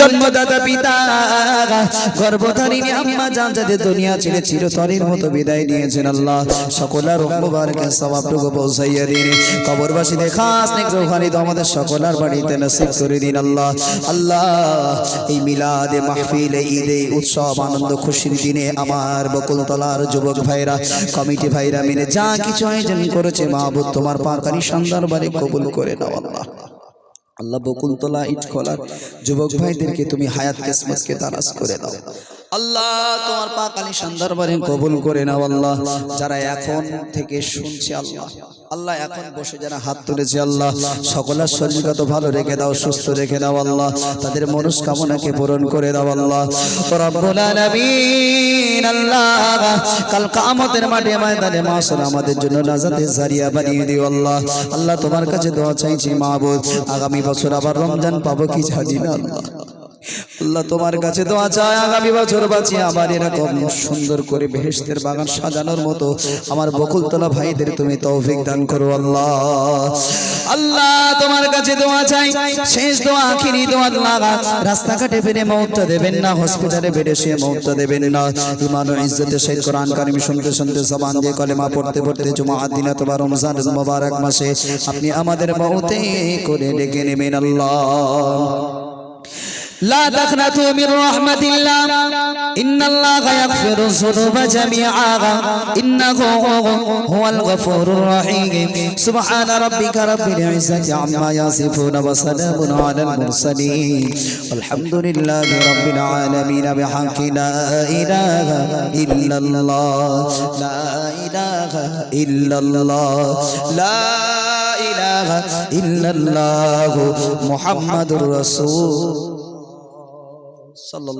জন্মদাতা পিতা। গর্ভধারিণী আম্মা জান যাদের দুনিয়া ছেড়ে চিরতরের মতো বিদায় নিয়েছেন আল্লাহ সকলার মুবারকের সওয়াবটুকু পৌঁছাইয়া দিন। কবরবাসীদের খাস নেক তো আমাদের সকলার বাড়িতে নসিব করে দিন আল্লাহ। আল্লাহ, এই মিলাদে মাহফিলে, ঈদে উৎসব, আনন্দ, খুশির দিনে আমার বকুলতলার যুবক ভাইরা, কমিটি ভাইরা মিলে যা কিছু আয়োজন করেছে মাহবুব, তোমার পাকানি সন্ধান বাড়ি কবুল করে নাও আল্লাহ। আল্লাহ বকুলতলা ইট খোলার যুবক ভাইদেরকে তুমি হায়াত কিসমতকে তারাস করে দাও। আল্লাহ, তোমার পাক আলী সন্দরবারে কবুল করে নাও আল্লাহ। যারা এখন থেকে শুনছে আল্লাহ আল্লাহ এখন বসে যারা হাত তুলেছে আল্লাহ, সকলের শরীরগত ভালো রেখে দাও, সুস্থ রেখে দাও আল্লাহ। তাদের মনস্কামনাকে পূরণ করে দাও আল্লাহ। রব্বুল আলামিন আল্লাহ, কাল কিয়ামতের মাঠে ময়দানে মাসর আমাদের জন্য নাজাতের জারিয়া বানিয়ে দিও আল্লাহ। আল্লাহ, তোমার কাছে দোয়া চাইছি মাহবুব। আগামী বছর আবার রমজান পাবো কি জানি না আল্লাহ। আল্লাহ তোমার কাছে দোয়া চায়, আগামী বছর বাঁচি আবার এরকম সুন্দর করে বেহেশতের বাগান সাজানোর মতো আমার বকুলতলা ভাইদের তুমি তৌফিক দান করো আল্লাহ। আল্লাহ তোমার কাছে দোয়া চাই, শেষ দোয়া, আখিরি দোয়া আল্লাহ। রাস্তাঘাটে বেড়ে মৌতটা দেবেন না, হসপিটালে বেড়ে সে মৌতটা দেবেন না। ইমান ও ইজ্জতে সেই কোরআন কারিম শুনতে শুনতে জবান দিয়ে কলেমা পড়তে পড়তে জুমা দিন অথবা রমজান মোবারক মাসে আপনি আমাদের মৌতে করে ডেকে নেবেন আল্লাহ। لا تقنطوا من رحمة الله إن الله يغفر الذنوب جميعا إنه هو الغفور الرحيم سبحان ربك رب العزة عما يصفون وسلام على المرسلين والحمد لله رب العالمين بحق لا إله إلا الله لا إله إلا الله لا إله إلا الله محمد رسول সাল্লাহ